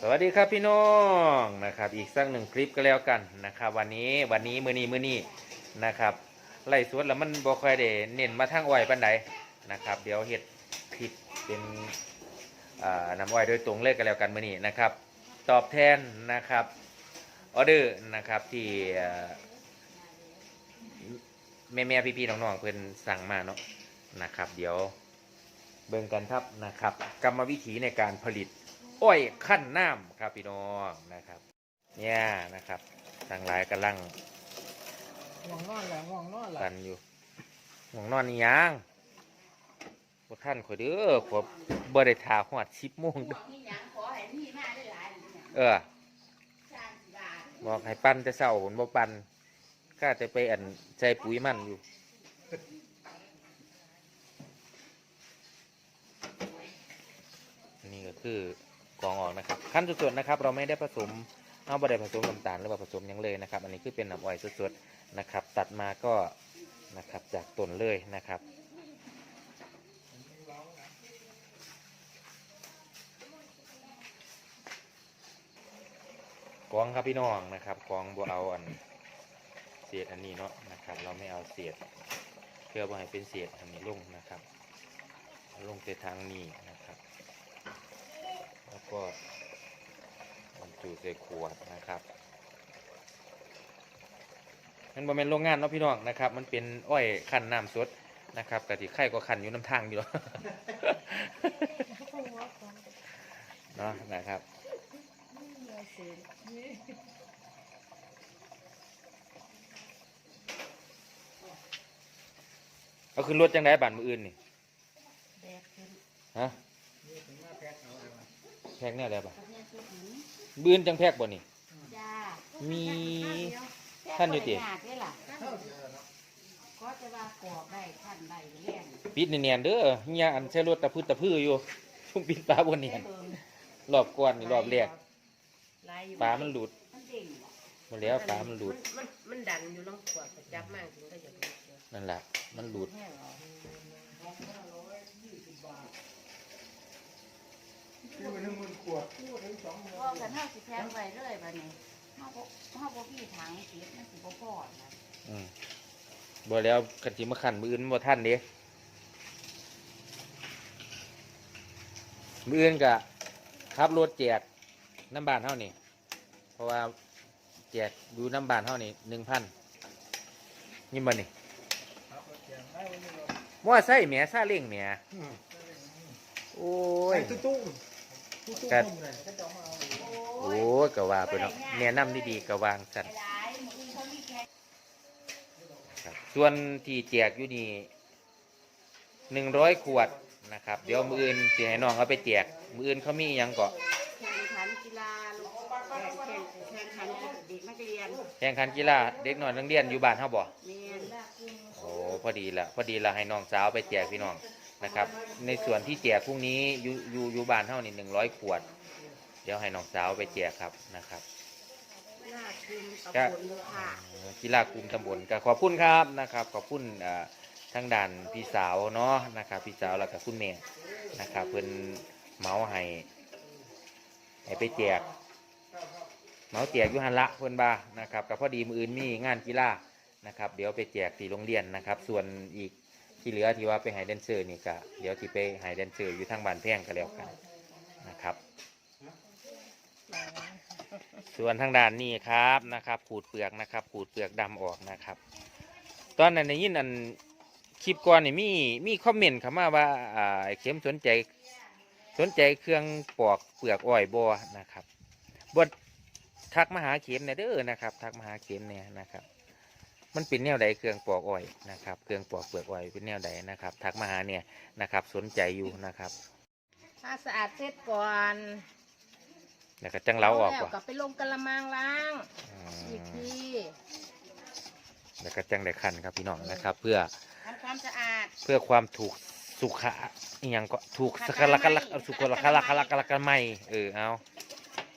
สวัสดีครับพี่น้องนะครับ อีกสักหนึ่งคลิปก็แล้วกันนะครับ วันนี้วันนี้มือนี้มือนี้นะครับไล่สวนแล้วมันบ่ค่อยได้เน้นมาทางอ้อยปันใดนะครับ เดี๋ยวเฮ็ดคลิปเป็นอ่าน้ำอ้อยโดยตรงเลยก็แล้วกันมือนี้นะครับ ตอบแทนนะครับออเดอร์นะครับที่แม่แม่ๆพี่ๆน้องๆเพิ่อนสั่งมาเนาะนะครับ เดี๋ยวเบิ่งกันครับนะครับ กรรมวิธีในการผลิต อ้อยขั้นน้ำครับพี่น้องนะครับ เนี่ยนะครับทางหลายกำลังง่วงนอนแหละง่วงนอนแหละกันอยู่ห่วงนอนนี่ยังบ่ท่านข่อยเด้อขอยบ่ได้ทาหอด10โมงเด้อเออบอกให้ปั้นแต่เช้าผมบ่ปั้นข้าจะไปอันใส่ปุ๋ยมันอยู่นี่ก็คือ กรองออกนะครับขั้นสุดๆนะครับ เราไม่ได้ผสมเอาบ่ได้ผสมน้ำตาลหรือว่าผสมยังเลยนะครับ อันนี้คือเป็นน้ำอ้อยสดๆนะครับ ตัดมาก็นะครับจากต้นเลยนะครับกรองครับพี่น้องนะครับกรองบัเอาอันเศษอันนี้เนาะนะครับ เราไม่เอาเศษเพื่อบ่ให้เป็นเศษอันนี้ลงนะครับลงไปทางนี้นะครับ ก็บรรจุใส่ขวดนะครับมันบ่แม่นโรงงานเนาะพี่น้องนะครับ มันเป็นอ้อยคั้นน้ำสดนะครับกะทิไข่ก็คั้นอยู่น้ำทางอยู่เนาะนะครับเอาขึ้นรถจังไดบ้านมืออื่นนี่แดกขึ้นฮะนี่ถึงมาแพ็คเอาเลยว่ะ แพกแน่แล้วปะประเทศสุขุมบืนจังแพกบ่นี่จ้ามีแค่ท่านอยู่ติบริญญาด้วยล่ะเท่าเดียวเนาะก็จะว่ากรอบได้ท่านได้เรียนปิดเนียนๆเด้อเฮียอันใช้รถตะพื้ตะพื้อยู่พุ่งปิดฟ้าบนเนียนเบิ่งรอบก่อนนี่รอบแรกลายอยู่ฟ้ามันหลุดมันเด้งบ่หมดแล้วฟ้ามันหลุดมันมันดันอยู่ลองขวดจับมากถึงก็จะหลุดเยอะนั่นแหละมันหลุด แห้งเอา ซื้อไปหนึ่งหมื่นขวดซื้อไปถึงสองหมื่นพอกันเฮาสิแพงไว้เลยบัดนี้เฮาบ่เฮาบ่มีทางเก็บมันสิบ่พอนะอืมบ่แล้วกันสิมาขันมืออื่นบ่ท่านเด้มืออื่นกะขับรถแจกน้ำบานเท่านี่เพราะว่าแจกอยู่น้ำบานเท่านี่หนึ่งพันนี่มันนี่ครับรถแจกได้วันนี้เรามั่วไส้แหมซาเล้งแหมอืมโอ้ไอ้ยตุ้ตุ้มตุ้ตุ้ม กัดต้มเลยเขาจะเอามาเอาอยู่โอ้ยก็ว่าไปเนาะแนะนำดีๆก็วางสั่นหลายๆมื้ออื่นเขามีแค่ครับส่วนที่แจกอยู่นี่หนึ่งร้อยขวดนะครับ เดี๋ยวมืออื่นสิให้น้องเอาไปแจกมืออื่นเขามีหยังก็แข่งขันกีฬาลูกแข่งแข่งแข่งขันเด็กนักเรียนแข่งขันกีฬาเด็กน้อยนักเรียนอยู่บ้านเฮาบ่แม่นโอ้พอดีละพอดีละให้น้องสาวไปแจกพี่น้อง นะครับ ในส่วนที่แจกพรุ่งนี้อยู่อยู่อยู่บ้านเฮานี่หนึ่งร้อยขวด เดี๋ยวให้น้องสาวไปแจกครับนะครับหน้าคุมตะก็บนเลยค่ะกีฬากลุ่มตำบลก็ขอบคุณครับนะครับ ขอบคุณอ่าทางด่านพี่สาวเนาะนะครับ พี่สาวแล้วก็คุณแม่นะครับเพิ่นเหมาให้ให้ไปแจกเหมาแจกอยู่หันละเพิ่นบ่านะครับกับพอดีมืออื่นมีงานกีฬานะครับ เดี๋ยวไปแจกที่โรงเรียนนะครับ ส่วนอีก ที่เหลือที่ว่าไปให้แดนเซอร์นี่ก็เดี๋ยวที่ไปให้แดนเซอร์อยู่ทางบ้านแพงก็แล้วกันนะครับ ส่วนทางด้านนี้ครับนะครับขูดเปลือกนะครับขูดเปลือกดำออกนะครับ ตอนนั้นได้ยินอันคลิปก่อนนี่มีมีคอมเมนต์เข้ามาว่าอ่าเข็มสนใจสนใจเครื่องปอกเปลือกอ้อยบัวนะครับบดทักมาหาเข็มเนี่ยเด้อนะครับ ทักมาหาเข็มเนี่ยนะครับ มันเป็นแนวใดเครื่องปอกอ้อยนะครับเครื่องปอกเปลือกอ้อยเป็นแนวใดนะครับทักมาหาเนี่ยนะครับ สนใจอยู่นะครับถ้าสะอาดเสร็จก่อนแล้วก็จังเล้าออกแล้วว่ะก็ไปลงกระมังล้างอือีกมทีแล้วก็จังได้คันครับพี่น้องนะครับ เพื่อทำความสะอาดเพื่อความถูกสุขะอหยังก็ถูกสกลักลักสุขลักลักลักลักกันไม่เออเอา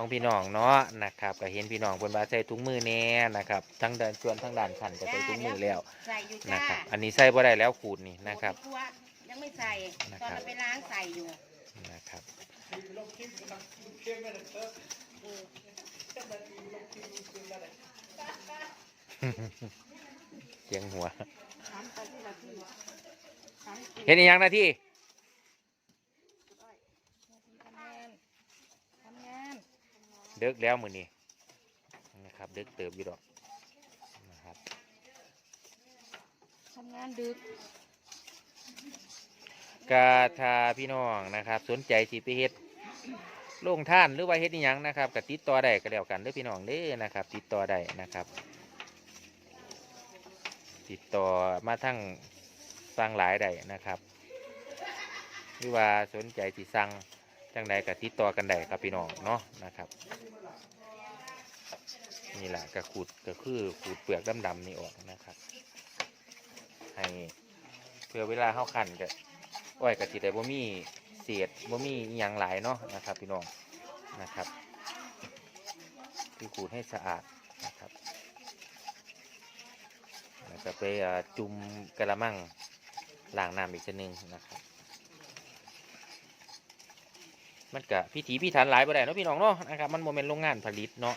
ของพี่น้องเนาะนะครับก็เห็นพี่น้องเพิ่นว่าใส่ถุงมือแน่นะครับทั้งด้านส่วนทั้งด้านขันก็ใส่ถุงมือแล้วใส่อยู่นะจ้าครับอันนี้ใส่บ่ได้แล้วขูดนี่นะครับตัวยังไม่ใส่ นะตอนครับเราไปล้างใส่อยู่นะครับตีไปลงคลิปนะครับเค็มไม่ได้เติมเออจังนาทีลงคลิปลงคลิปแล้วได้เสียงหัวถามไปที่ละที่ถามจริงเห็นอีกอย่างหนาที่ทำงานทำงาน เดึกแล้วมือนี้นะครับเดึกเติบอยู่ดอกนะครับทำงานดึกกาทาพี่น้องนะครับ สนใจสิไปเฮ็ดโรงท่านหรือว่าเฮ็ดอีหยังนะครับก็ติดต่อได้ก็แล้วกันเด้อพี่น้องเด้อนะครับ ติดต่อได้นะครับ ติดต่อมาทั้งสร้างหลายได้นะครับหรือว่าสนใจสิสั่ง จังใดก็ติดต่อกันได้ครับพี่น้องเนาะนะครับนี่แหละก็ขูดก็คือขูดเปลือกดำๆนี่ออกนะครับ ให้เพื่อเวลาเข้าขันก็อ้อยกะจิได้บ่มีเศษบ่มีอหยังหลายเนาะนะครับ พี่น้องนะครับคือขูดให้สะอาดนะครับแล้วก็ไปจุ่มกระมังล้างน้ำอีกชนึงนะครับ มันก็พิถีพิถันหลายบ่ได้เนาะพี่น้องเนาะนะครับมันโมเมนต์โรงงานผลิตเนาะ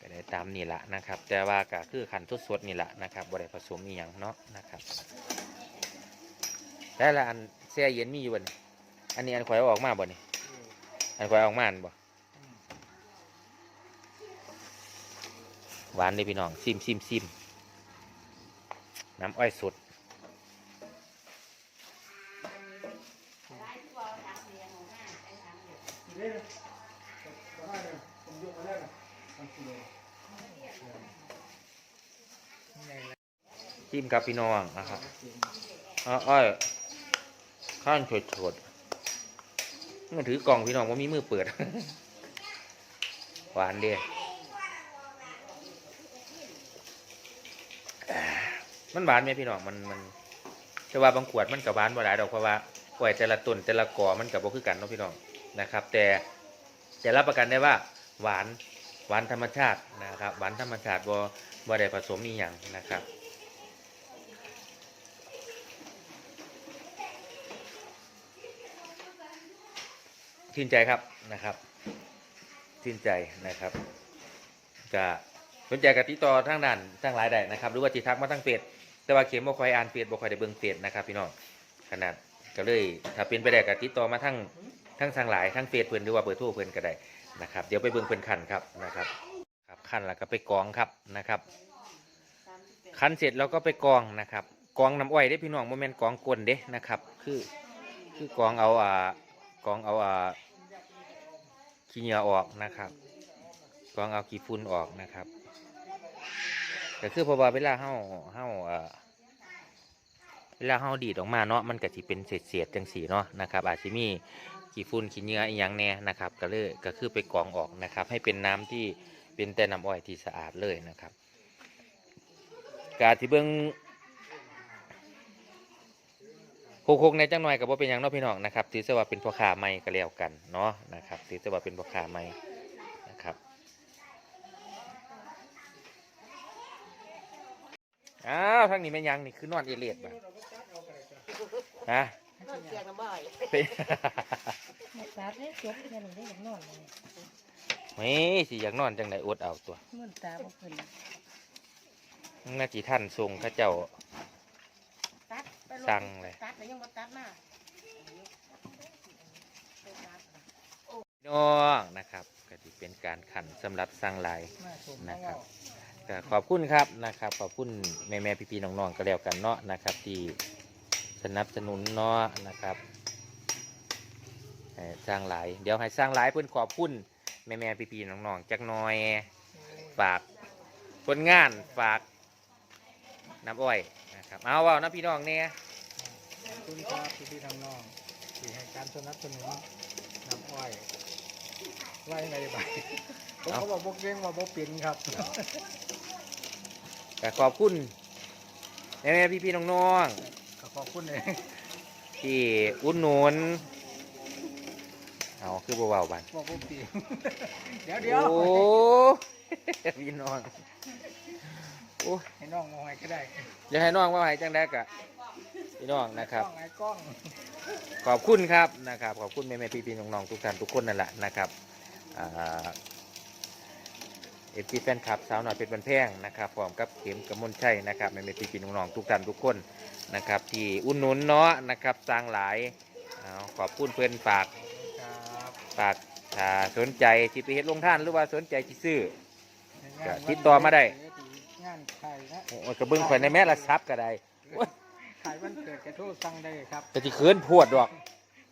ก็ได้ตามนี่แหละนะครับ แต่ว่าก็คือขันทุสดนี่แหละนะครับบ่ได้ผสมอีหยังเนาะนะครับแต่ละอันแช่เย็นมีอยู่บ่นอันนี้อันข่อยออกมาบ่นี่อันข่อยอออกมาอันบ่หวานเลยพี่น้องซิมซิมซิมน้ำอ้อยสด เด้อแต่ว่าเนี่ยผมยกมาแล้วนะทำกิโลนี่ไงล่ะ จิ้มครับพี่น้องนะครับอ้ออ้อยข้านโฉดโฉดๆมันถือกล่องพี่น้องว่ามีมือเปิด หวานเดีมันหวานไหมพี่น้องมันมันแต่ว่าบางขวดมันกับหวานบ่หลายดอกเพราะว่าปล่อยแต่ละต้นแต่ละกอมันกับบ่คือกันเนาะพี่น้องนะครับ แต่จะรับประกันได้ว่าหวาน หวานธรรมชาตินะครับหวานธรรมชาติบ่บ่ได้ผสมอีหยังนะครับชื่นใจครับนะครับชื่นใจนะครับจะสนใจกับติต่อทางด้านทางหลายได้นะครับหรือว่าจิทักมาทางเฟซแต่ว่าเขียนบ่คอยอ่านเฟซบ่คอยได้เบิ่งเฟซนะครับพี่น้องขนาดก็เลยถ้าเป็นไปได้ก็ติต่อมาทางทางทางหลายทางเฟซเพิ่นหรือว่าเบอร์โทรเพิ่นก็ได้ นะครับ เดี๋ยวไปเบิ่งเพิ่นคันครับนะครับครับคันแล้วก็ไปกรองครับนะครับคันเสร็จแล้วก็ไปกรองนะครับกรองน้ำอ้อยได้พี่น้องโมเมนต์กรองก้นเด้นะครับ คือคือกรองเอาอ่ากรองเอาอ่าขี้เหงื่อออกนะครับกรองเอาขี้ฝุ่นออกนะครับก็คือพราะว่าเวลาเฮาเฮาอ่าเวลาเฮาดีดออกมาเนาะมันก็สิเป็นเศษๆจังสีเนาะนะครับอาจจะมี ขี้ฝุ่นขี้เหงื่ออีหยังแน่นะครับก็เลยก็คือไปกรองออกนะครับ ให้เป็นน้ำที่เป็นแต่น้ำอ้อยที่สะอาดเลยนะครับกาที่เบิ้งโคกๆในจังหน่อยกับว่าเป็นยังนาะพี่น้องนะครับถือว่าเป็นพ่อค้าใหม่ก็แล้วกันเนาะนะครับถือว่าเป็นพ่อค้าใหม่นะครับอ้าวทางนี้แม่นยังนี่คือนอนเอเลียดบ่ะฮะนอนเตียงน้ำบ่อยเป็น มาตัดเนี่ยจบแค่นี้ได้อย่างนอนเลยเฮ้ยสิอยากนอนจังไดอดเอาตัวเมื่อตาบ่ขึ้นน่าจีท่านทรงเข้าเจ้าตัดไปลสั่งเลยตัดแล้วยังบ่ตัดมาพี่น้องนะครับก็จะเป็นการขันสำหรับสร้างลายน่าชมนะครับก็ขอบคุณครับนะครับ ขอบคุณแม่แม่พี่พี่ๆน้องๆก็แล้วกันเนาะนะครับ ที่สนับสนุนเนาะนะครับให้ สร้างหลาย เดี๋ยวให้สร้างหลายเพื่อนขอบคุณแม่แม่พี่พี่ๆน้องๆจักหน้อย ฝากผลงานฝากน้ำอ้อยนะครับ เอาเว่านะพี่น้องเนี่ยขอบคุณครับพี่พี่ๆน้องๆที่ให้การสนับสนุนน้ำอ้อยว่ายังไงบ้างผมก็บอกพวกเก่งว่าพวกเป็นครับก็ขอบคุณแม่แม่พี่พี่ๆน้องก็ขอบคุณเองๆที่อุดหนุน เอาคือเบาๆบันบอกพวกเป็นเดี๋ยวเดี๋ยวโอ้พี่น้องโอ้ให้น้องมองให้ก็ได้อย่าให้น้องว่าให้จังได้กะพี่น้องนะครับกล้องไอ้กล้องขอบคุณครับนะครับ ขอบคุณแม่แม่พี่พี่น้องๆทุกท่านทุกคนนั่นแหละนะครับเอฟซีแฟนคลับสาวหน่อยเป็นบันแพงนะครับพร้อมกับเข็มกระมวลชัยนะครับแม่แม่พี่พี่น้องๆทุกท่านทุกคนนะครับ ที่อุ่นหนุนเนาะนะครับสร้างหลายเอาขอบคุณเพื่อนฝากครับ ฝากถ้าสนใจที่ไปเฮ็ดลงท่านหรือว่าสนใจที่ซื้อ ก็ติดต่อมาได้ งานไข่นะโอ้ยกระเบื้องข่อยในแม่ละซับก็ได้ไข่วันเกิดกระโทษสั่งได้ครับแต่ที่เขินพวดดอก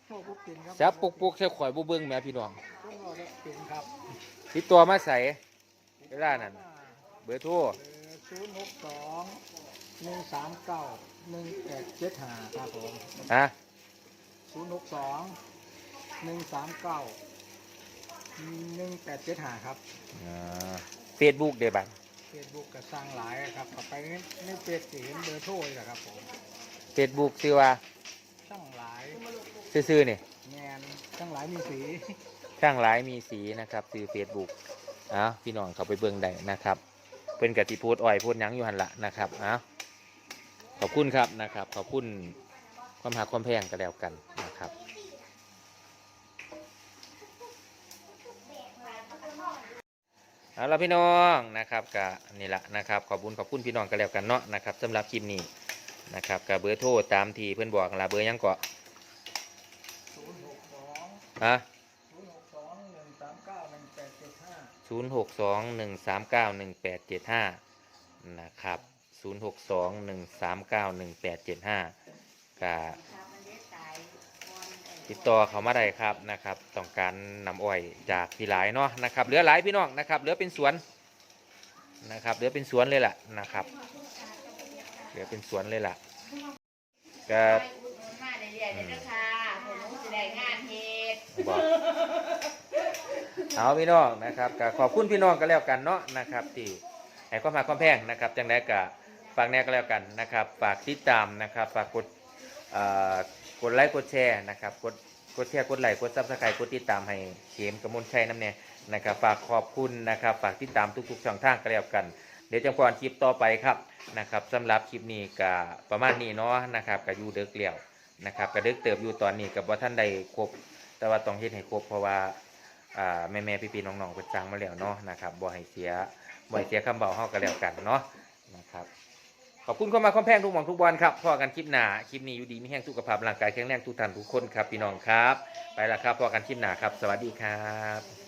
พวกปุ๊กกินครับจับปุกปุกใส่ข่อยบ่เบิ่งแม่พี่น้องพวกเราได้กินครับติดตัวมาใส่เวลานั้นเบอร์โทรศูนย์หกสองหนึ่งสามเก้าหนึ่งแปดเจ็ดห้าครับผมฮะศูนย์หกสอง หนึ่งสามเก้าหนึ่งแปดเจ็ดห้าครับเฟซบุ๊กเด้บังเฟซบุ๊กก็สร้างหลายครับเข้าไปในในเฟซสิเห็นเบอร์โทรเลยครับผมเฟซบุ๊กชื่อว่าช่างหลายซื่อๆนี่แมนช่างหลายมีสีช่างหลายมีสีนะครับชื่อเฟซบุ๊กอ้าวพี่น้องเขาไปเบิ่งได้นะครับเพิ่นกติโพดอ้อยโพดหยังอยู่หันละนะครับอ้าวขอบคุณครับนะครับ ขอบคุณความหาความแพงก็แล้วกันนะครับ เอาละพี่น้องนะครับกะนี่แหละนะครับขอบคุณขอบคุณพี่น้องก็แล้วกันเนาะนะครับสำหรับคลิปนี้นะครับกับเบอร์โทรตามที่เพื่อนบอกละเบอร์ยังเกาะศูนย์หกสองฮะศูนย์หกสองหนึ่งสามเก้าหนึ่งแปดเจ็ดห้าศูนย์หกสองหนึ่งสามเก้าหนึ่งแปดเจ็ดห้านะครับศูนย์หกสองหนึ่งสามเก้าหนึ่งแปดเจ็ดห้ากะ ติดต่อเขามาได้ครับนะครับ ต้องการนำอ้อยจากพี่หลายเนาะนะครับ เหลือหลายพี่น้องนะครับ เหลือเป็นสวนนะครับ เหลือเป็นสวนเลยล่ะนะครับ เหลือเป็นสวนเลยล่ะก็ไปอุดหนุนมาเอยๆเละคะผมรู้สิได้งานเฮ็ดบอกเอาพี่น้องนะครับก็ขอบคุณพี่น้องก็แล้วกันเนาะนะครับที่ให้ความมาความแพงนะครับจังไดก็ฝากแน่ก็แล้วกันนะครับ ฝากติดตามนะครับ ฝากกดอ่อ กดไลค์กดแชร์นะครับกดกดแชร์กดไลค์กดซับสไครต์กดติดตามให้เข็มกระมวลชัยน้ำเนี่ยนะครับฝากขอบคุณนะครับฝากติดตามทุกๆช่องทางก็แล้วกัน เดี๋ยวจังก่อนคลิปต่อไปครับนะครับสำหรับคลิปนี้ก็ประมาณนี้เนาะนะครับก็อยู่เดึกแล้วนะครับก็เดึกเติบอยู่ตอนนี้กับว่าท่านใดครบ แต่ว่าต้องเฮ็ดให้ครบเพราะว่าแม่แม่พี่พี่น้องๆเพิ่นสั่งมาแล้วเนาะนะครับบ่ให้เสียบ่ให้เสียคำเบาเฮาก็แล้วกันเนาะนะครับ ขอบคุณเข้ามาคอมแพงทุกหมองทุกวันครับพ่อกันคลิปหนาคลิปนี้อยู่ดีมีแห้งสุขภาพร่างกายแข็งแรงทุกท่านทุกคนครับพี่น้องครับ ไปละครับพ่อกันคลิปหนาครับ สวัสดีครับ